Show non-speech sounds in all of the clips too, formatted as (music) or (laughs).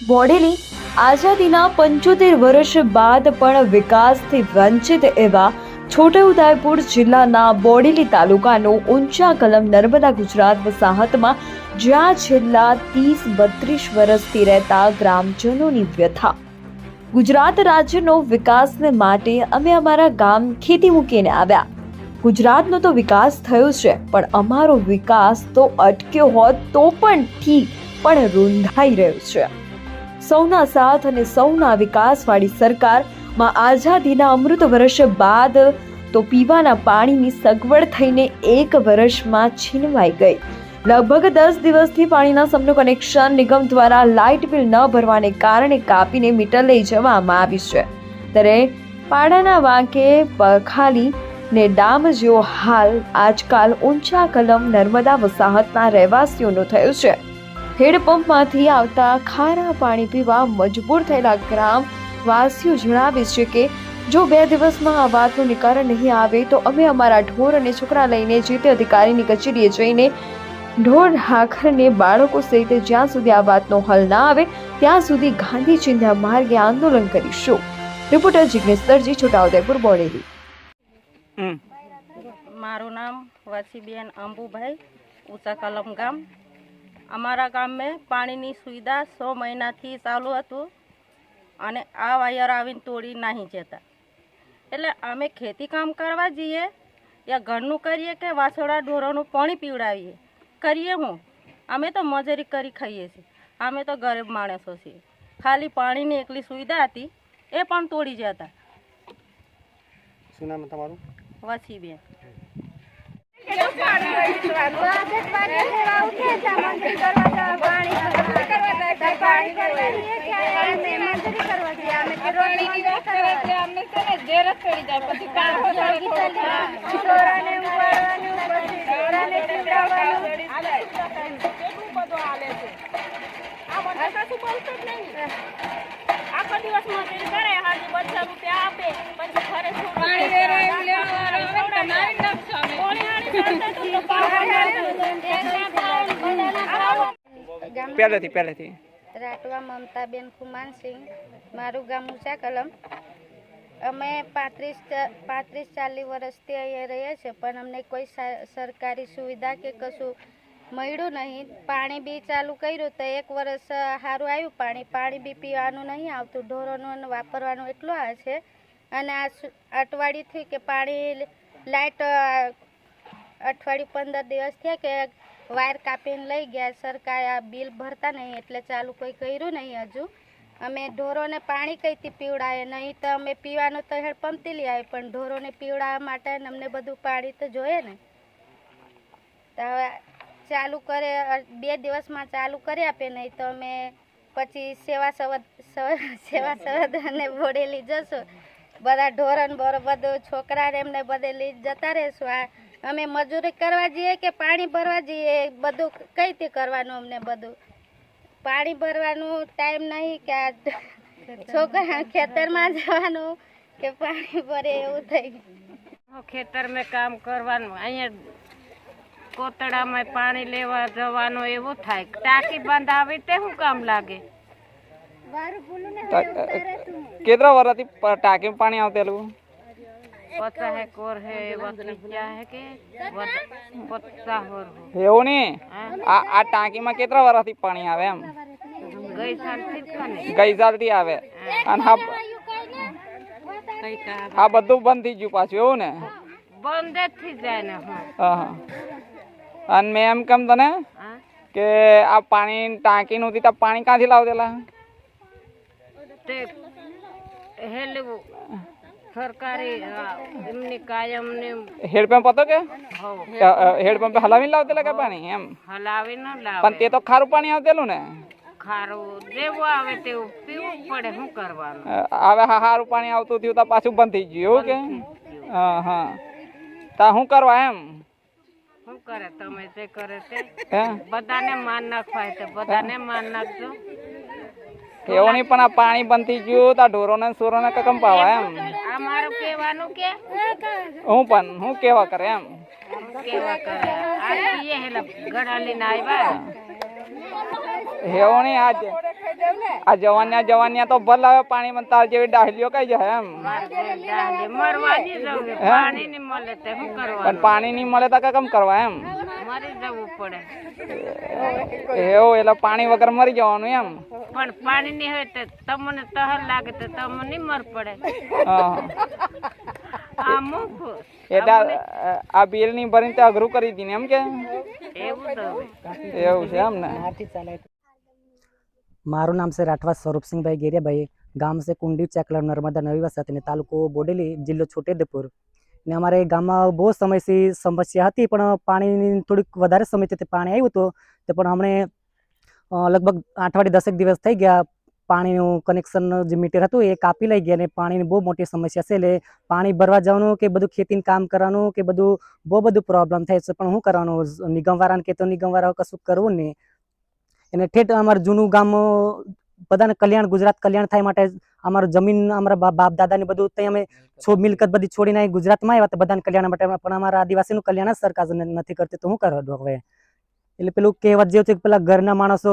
બોડેલી આઝાદીના પંચોતેર વર્ષ બાદ પણ વિકાસથી વંચિત એવા છોટાઉદેપુર જિલ્લાના બોડેલી તાલુકાનો ઊંચા કલમ નર્મદા ગુજરાત વસાહતમાં જ્યાં છેલ્લા ત્રીસ બત્રીસ વર્ષથી રહેતા ગ્રામજનોની વ્યથા. ગુજરાત રાજ્યનો વિકાસને માટે અમે અમારા ગામ ખેતી મૂકીને આવ્યા. ગુજરાતનો તો વિકાસ થયો છે, પણ અમારો વિકાસ તો અટક્યો હોત તો પણ ઠીક, પણ રૂંધાઈ રહ્યો છે. સૌના સાથ અને સૌના વિકાસવાળી સરકારમાં આઝાદીના અમૃત વર્ષ બાદ તો પીવાના પાણીની સગવડ થઈને એક વર્ષમાં છીનવાઈ ગઈ. લગભગ દસ દિવસથી પાણીના સમનું કનેક્શન નિગમ દ્વારા લાઇટ બિલ ન ભરવાને કારણે કાપીને મીટર લઈ જવામાં આવી છે. ત્યારે પાડાના વાંકે પખાલી ને ડામ જેવો હાલ આજકાલ ઊંચા કલમ નર્મદા વસાહતના રહેવાસીઓનો થયો છે. હેડપંપમાંથી આવતા ખારા પાણી પીવા મજબૂર થયેલા ગ્રામ વાસીઓ જણાવે છે કે જો બે દિવસમાં આ વાતનું નિકારણ નહીં આવે તો અમે અમારા ઢોર અને છોકરા લઈને જે તે અધિકારીની કચેરીએ જઈને ઢોર હાખરને બાળકો સહિત જ્યાં સુધી આ વાતનો હલ ના આવે ત્યાં સુધી ગાંધી ચિંધ્યા માર્ગે આંદોલન કરીશું. રિપોર્ટર જિગ્નેશ દરજી છોટાઉદેપુર બોડેલી. મારું નામ વાસીબેન અંબુભાઈ ઊંચા કલમ ગામ. અમારા ગામમાં પાણીની સુવિધા સો મહિનાથી ચાલુ હતું અને આ વાયર આવીને તોડી નહીં જતા. એટલે અમે ખેતી કામ કરવા જઈએ યા ઘરનું કરીએ કે વાસોડા ઢોરોનું પાણી પીવડાવીએ? કરીએ હું. અમે તો મજૂરી કરી ખાઈએ છીએ. અમે તો ગરીબ માણસો છીએ. ખાલી પાણીની એકલી સુવિધા હતી એ પણ તોડી જતા. શું નામ તમારું? વસીબેન. આખો દિવસ મજૂરી કરે હાજર બસો રૂપિયા આપે પછી ઘરે પહેલેથી પહેલેથી. રાટવા મમતાબેન કુમાનસિંહ મારું ગામ ઊંચા કલમ અમે પાંત્રીસ પાંત્રીસ ચાલીસ વર્ષથી અહીંયા રહીએ છીએ પણ અમને કોઈ સરકારી સુવિધા કે કશું મળ્યું નહીં. પાણી બી ચાલુ કર્યું તો એક વર્ષ સારું આવ્યું પાણી. પાણી બી પીવાનું નહીં આવતું. ઢોરોનું વાપરવાનું એટલું આ છે. અને આ અઠવાડિયું અઠવાડિયુંથી કે પાણી લાઇટ અઠવાડિયું પંદર દિવસ થયા કે વાયર કાપીને લઈ ગયા, સરકાર આ બિલ ભરતા નહીં, એટલે ચાલુ કોઈ કર્યું નહીં હજુ. અમે ઢોરોને પાણી કંઈથી પીવડાવે? નહીં તો અમે પીવાનું તો હેડ પંપથી લઈ આવે, પણ ઢોરોને પીવડાવવા માટે અમને બધું પાણી તો જોઈએ ને. તો હવે ચાલુ કરે, બે દિવસમાં ચાલુ કરી આપે, નહીં તો અમે પછી સેવા સવદ સવ- સેવા સવદને બોડેલી જશું. બધા ઢોરણ બરો, બધું છોકરાને એમને બધે લઈ જતા રહેશું. આ અમે મજૂરી કરવા જઈએ કે પાણી ભરવા જઈએ? બધું કઈ રીતે કરવાનું અમને બધું? પાણી ભરવાનું ટાઈમ નહીં કે આ છોકરા ખેતરમાં જવાનું કે પાણી ભરે એવું થઈ ગયું. ખેતરમાં કામ કરવાનું. અહીંયા કોતડામાં પાણી લેવા જવાનું એવું થાય. ટાંકી બંધ આવે તે શું કામ લાગે? કેટલા વર્ષથી ટાંકીમાં પાણી આવતેલું? પચાસ है कोर है વકલી ક્યાં હે કે પચાસ हो હો એવું નહીં આ આ ટાંકીમાં કેટલા વર્ષથી પાણી આવે એમ ગઈ સાલથી ને ગઈ સાલથી આવે અને કા આ બધું બંધ થઈ ગયું પાછું એવું ને બંધ જ થઈ જાય ને હા હા હા. અને મેં એમ કેમ તને કે આ પાણી ટાંકી નહોતી તો પાણી ક્યાંથી લાવતેલા તે હેલું સરકારી એમની કાયમની હેડપંપ હતો કે? હો હેડપંપે હલાવીને લાવતેલા કે પાણી એમ? પણ તે તો ખારું પાણી આવતેલું ને? ખારું જેવું આવે તેવું પીવું પડે શું કરવાનું? હવે પાણી આવતું થયું તો પાછું બંધ થઈ ગયું કે? હા હા. તા શું કરવા એમ? શું કરે તમે જે કરે તે? હે? બધાને માન નાખવાય તો બધાને માન નાખજો. એવું નહીં પણ આ પાણી બંધ થઈ ગયું તા ઢોરોને સોરોને કકમ પાવા એમ? આ મારું કહેવાનું કે? હું પણ હું કેવા કરે એમ. કેવા કરે? આ હેલા ગળા લઈને આવ્યા? હેવણી આજ. આ જવાનિયા જવાનિયા તો ભલ લાવે પાણી માં તાર જેવી ડાહલીઓ કઈ જાય એમ? પાણી નહીં મળે પણ પાણી નહીં મળે તો કેમ કરવા એમ. એવું એટલે પાણી વગર મરી જવાનું એમ. પણ પાણી નહીં હોય તો તમને તહર લાગે તો તમને નહીં મર પડે. એટલે આ- બિલની ભરીને તે અઘરું કરી દીધું એમ કે? એવું તો હવે. એવું છે એમ ને? મારું નામ છે રાઠવા સ્વરૂપસિંહભાઈ ગેરિયાભાઈ. ગામ છે કુંડી ચેકલર નર્મદા નવી વસાહત અને તાલુકો બોડેલી જિલ્લો છોટેઉદેપુર. ને અમારે ગામમાં બહુ સમયથી સમસ્યા હતી, પણ પાણીની થોડીક વધારે સમયથી તે પાણી આવ્યું હતું, તે પણ અમને લગભગ અઠવાડિયે દસેક દિવસ થઈ ગયા પાણીનું કનેક્શન જે મીટર હતું એ કાપી લઈ ગયા અને પાણીની બહુ મોટી સમસ્યા છે, એટલે પાણી ભરવા જવાનું કે બધું ખેતીનું કામ કરવાનું કે બધું બહુ બધું પ્રોબ્લેમ થાય છે, પણ શું કરવાનું? નિગમવાળાને કે તો નિગમવાળા કશું કરવું નહીં. એને ઠેઠ અમારું જૂનું ગામ બધાને કલ્યાણ, ગુજરાત કલ્યાણ થાય માટે અમારું જમીન, અમારા બાપ દાદાને બધું ત્યાં અમે છો, મિલકત બધી છોડીને ગુજરાતમાં આવ્યા તો બધાને કલ્યાણ માટે. પણ અમારા આદિવાસીનું કલ્યાણ જ સરકાર નથી કરતી, તો શું કરવાનું હવે? એટલે પેલું કહેવત જેવું છે કે પેલા ઘરના માણસો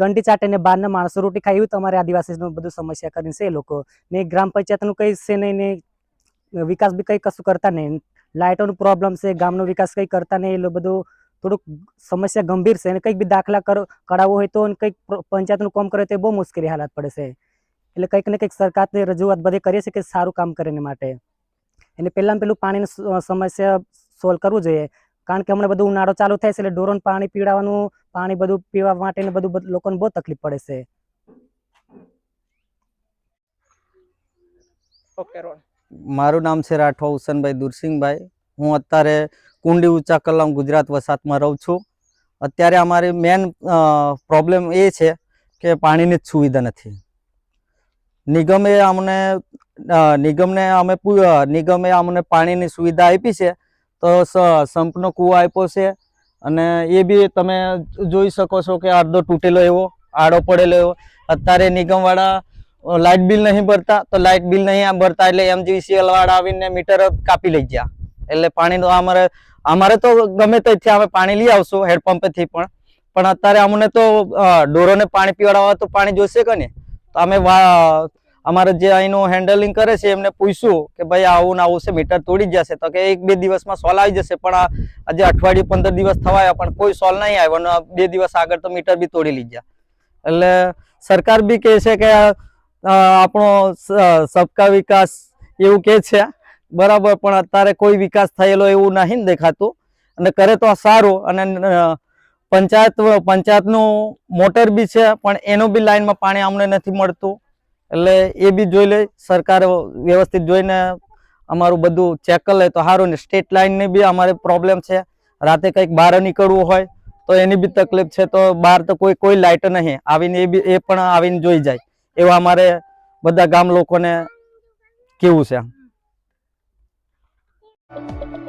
ગંટી ચાટે બહારના માણસો રોટી ખાય તો અમારે આદિવાસીનું બધું સમસ્યા કરીને છે એ લોકો. ને ગ્રામ પંચાયતનું કંઈ છે નહીં ને, વિકાસ બી કંઈ કશું કરતા નહીં. લાઇટોનું પ્રોબ્લેમ છે, ગામનો વિકાસ કંઈ કરતા નહીં એટલે બધું થોડુંક સમસ્યા ગંભીર છે. અને કંઈક બી દાખલા કરો કઢાવવો હોય તો અને કંઈક પંચાયતનું કામ કરે તો બહુ મુશ્કેલી હાલત પડે છે. એટલે કંઈક ને કંઈક સરકારને રજૂઆત બધી કરીએ છીએ કે સારું કામ કરે માટે. એટલે પહેલાં પેલું પાણીની સમસ્યા સોલ્વ કરવું જોઈએ. કારણ કે હમણાં બધું ઉનાળો ચાલુ થાય છે એટલે ઢોરોને પાણી પીવડાવવાનું પાણી બધું પીવા માટે ને બધું બધ- લોકોને બહુ તકલીફ પડે છે. ઓકે મારું નામ છે રાઠવા હુસનભાઈ દુરસિંહભાઈ. હું અત્યારે કુંડી કલમ ગુજરાત વસાતમાં રહું છું. અત્યારે અમારી મેન પ્રોબ્લેમ એ છે કે પાણીની જ સુવિધા નથી. નિગમે અમને નિગમને અમે નિગમે અમને પાણીની સુવિધા આપી છે તો સંપનો કૂવો આપ્યો છે અને એ બી તમે જોઈ શકો છો કે અડધો તૂટેલો એવો, આડો પડેલો એવો. અત્યારે નિગમવાળા લાઇટ બિલ નહીં ભરતા તો લાઇટ બિલ નહીં ભરતા એટલે એમજીવીસીએલ વાળા આવીને મીટર કાપી લઈ ગયા. એટલે પાણીનો અમારે અમારે તો ગમે ત્યાંથી અમે પાણી લઈ આવશું હેડપંપેથી પણ. પણ અત્યારે અમને તો ડોરોને પાણી પીવડાવવા તો પાણી જોઈશે કે ને તો અમે અમારે જે અહીંનું હેન્ડલિંગ કરે છે, એમને પૂછ્યું કે ભાઈ આવું ને આવું છે મીટર તોડી જશે. તો કે એક બે દિવસમાં સોલ આવી જશે, પણ આજે અઠવાડિયું પંદર દિવસ થવાયા, પણ કોઈ સોલ નહીં આવ્યો બે દિવસ આગળ તો મીટર બી તોડી લીધા એટલે સરકાર બી કહે છે કે આપણો સબકા વિકાસ એવું કે છે. બરાબર, પણ અત્યારે કોઈ વિકાસ થયેલો એવું નહીં દેખાતું. અને કરે તો સારું, અને પંચાયત, પંચાયતનું મોટર બી છે, પણ એનું બી લાઈનમાં પાણી અમને નથી મળતું. એટલે એ બી જોઈ લે, સરકાર વ્યવસ્થિત જોઈને અમારું બધું ચેક કરી લે તો સારું, ને સ્ટેટ લાઇનની બી અમારે પ્રોબ્લેમ છે. રાતે કંઈક બહાર નીકળવું હોય તો એની બી તકલીફ છે, તો બહાર તો કોઈ કોઈ લાઇટ નહીં. આવીને એ બી, એ પણ આવીને જોઈ જાય. એવા અમારે બધા ગામ લોકોને કેવું છે? Thank (laughs) you